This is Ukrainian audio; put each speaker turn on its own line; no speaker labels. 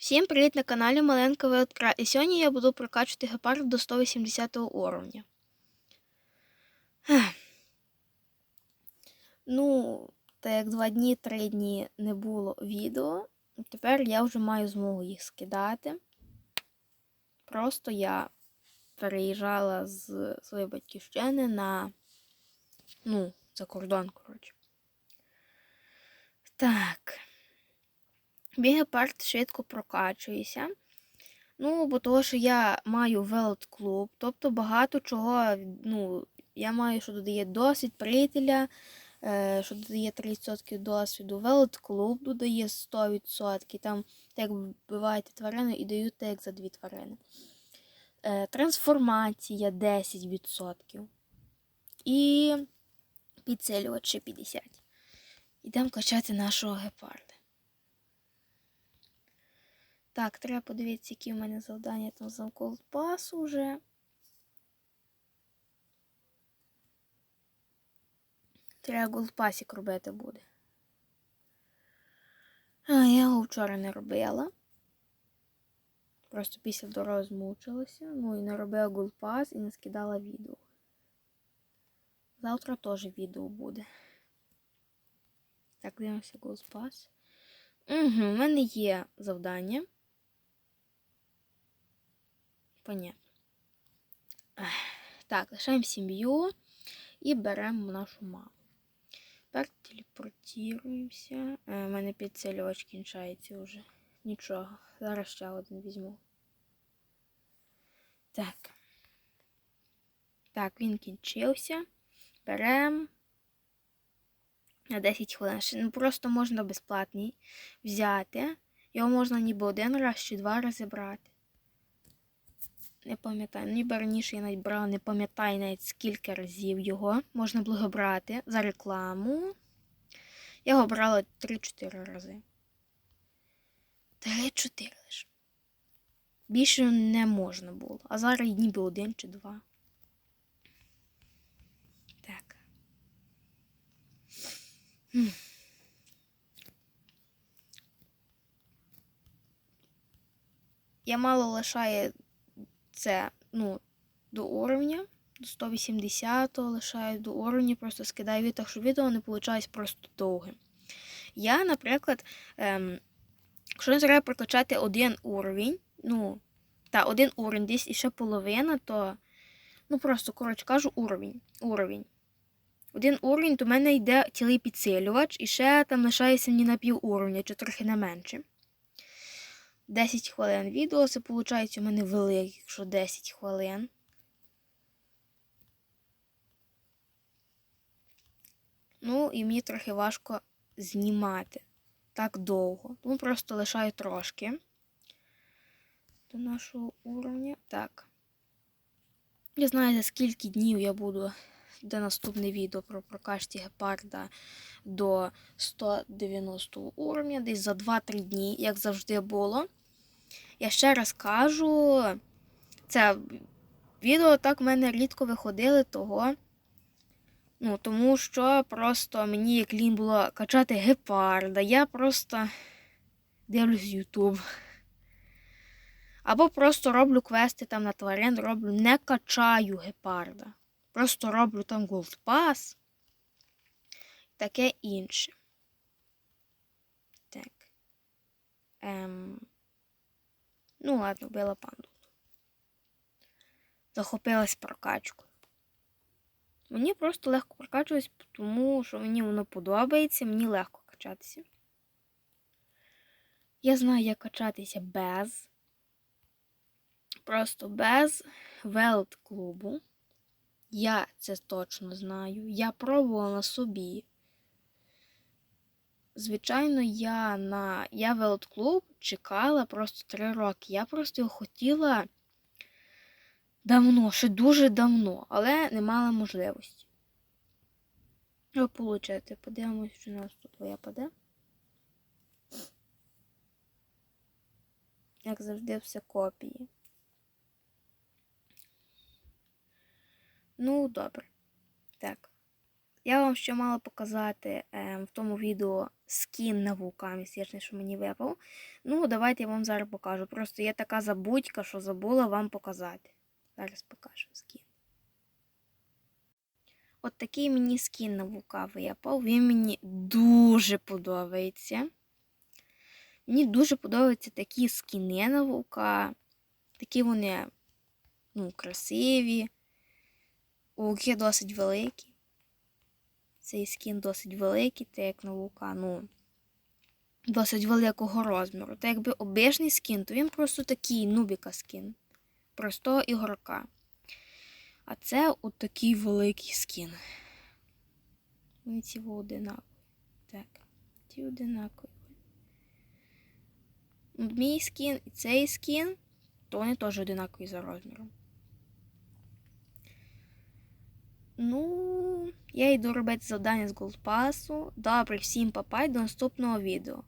Всім привіт на каналі Маленька Великра. І сьогодні я буду прокачувати гепард до 180 уровня. Ну, так як два дні, три дні не було відео, тепер я вже маю змогу їх скидати. Просто я переїжджала з своєї батьківщини на ну, за кордон, коротше. Так. Мій гепард швидко прокачується. Ну, бо того, що я маю велот клуб, тобто багато чого, ну, я маю, що додає досвід приятеля, е, що додає 30% досвіду. Велот клуб додає 100%. Там так вбиваєте тварину і дають так за дві тварини. Е, трансформація 10%. І підсилювач ще 50%. Ідемо качати нашого гепарда. Так, треба подивитися, які в мене завдання там за Голдпас уже. Треба голдпасік робити буде. А, я його вчора не робила. Просто після дороги змучилася. Ну і не робила голдпас і не скидала відео. Завтра теж відео буде. Так, дивимося голдпас. Угу, у мене є завдання. Понятно. Так, лишаємо сім'ю і беремо нашу маму. Тепер телепортуємося. У мене підсилювач кінчається вже. Нічого. Зараз ще один візьму. Так. Так, він кінчився. Беремо на 10 хвилин. Ну, просто можна безплатний взяти. Його можна ніби один раз чи два рази брати. Не пам'ятаю, ніби раніше я навіть брала, не пам'ятаю навіть скільки разів його можна було брати за рекламу. Я його брала 3-4 рази. 3-4 лише. Більше не можна було. А зараз ніби один чи два. Так. Я мало лишаю це ну, до уровня, до 180 лишаю до уровня, просто скидаю відео, щоб відео не виходить просто довгим. Я, наприклад, ем, якщо не треба прокачати один уровень, ну, та, один уровень, десь іще половина, то, ну просто, коротше кажу, уровень. уровень. Один уровень, то в мене йде цілий підсилювач, і ще там лишається мені на пів уровня, чи трохи не менше. 10 хвилин відео. Це виходить у мене велике, якщо 10 хвилин. Ну, і мені трохи важко знімати так довго. Тому просто лишаю трошки до нашого уровня. Так. Я знаю, за скільки днів я буду де наступне відео про прокачці гепарда до 190 уровня, десь за 2-3 дні, як завжди було. Я ще раз кажу, це відео так в мене рідко виходили того. Ну, тому що просто мені як лінь було качати гепарда. Я просто дивлюсь YouTube. Або просто роблю квести там на тварин, роблю, не качаю гепарда. Просто роблю там Gold Pass. Таке інше. Так. Ем... Ну, ладно, вбила панду. Захопилась прокачкою. Мені просто легко прокачуватись, тому що мені воно подобається, мені легко качатися. Я знаю, як качатися без. Просто без велт клубу. Я це точно знаю. Я пробувала на собі. Звичайно, я на я велот клуб чекала просто три роки. Я просто його хотіла давно, ще дуже давно, але не мала можливості. Ви получаєте, подивимось, що нас тут випаде. Як завжди, все копії. Ну, добре. Так. Я вам ще мала показати е, в тому відео скін на вулкан, містичний, що мені випав. Ну, давайте я вам зараз покажу. Просто є така забудька, що забула вам показати. Зараз покажу скін. От такий мені скін на вулка випав. Він мені дуже подобається. Мені дуже подобаються такі скіни на вулка. Такі вони ну, красиві. Вулки досить великі. Цей скін досить великий, так як на вулка, ну, досить великого розміру. Та якби обичний скін, то він просто такий нубіка скін. Простого ігрока. А це от такий великий скін. Вони ці одинакові. Так, ті одинакові. Мій скін і цей скін, то вони теж одинакові за розміром. Ну, я йду робити завдання з голдпасу. Добре, всім папай, до наступного відео.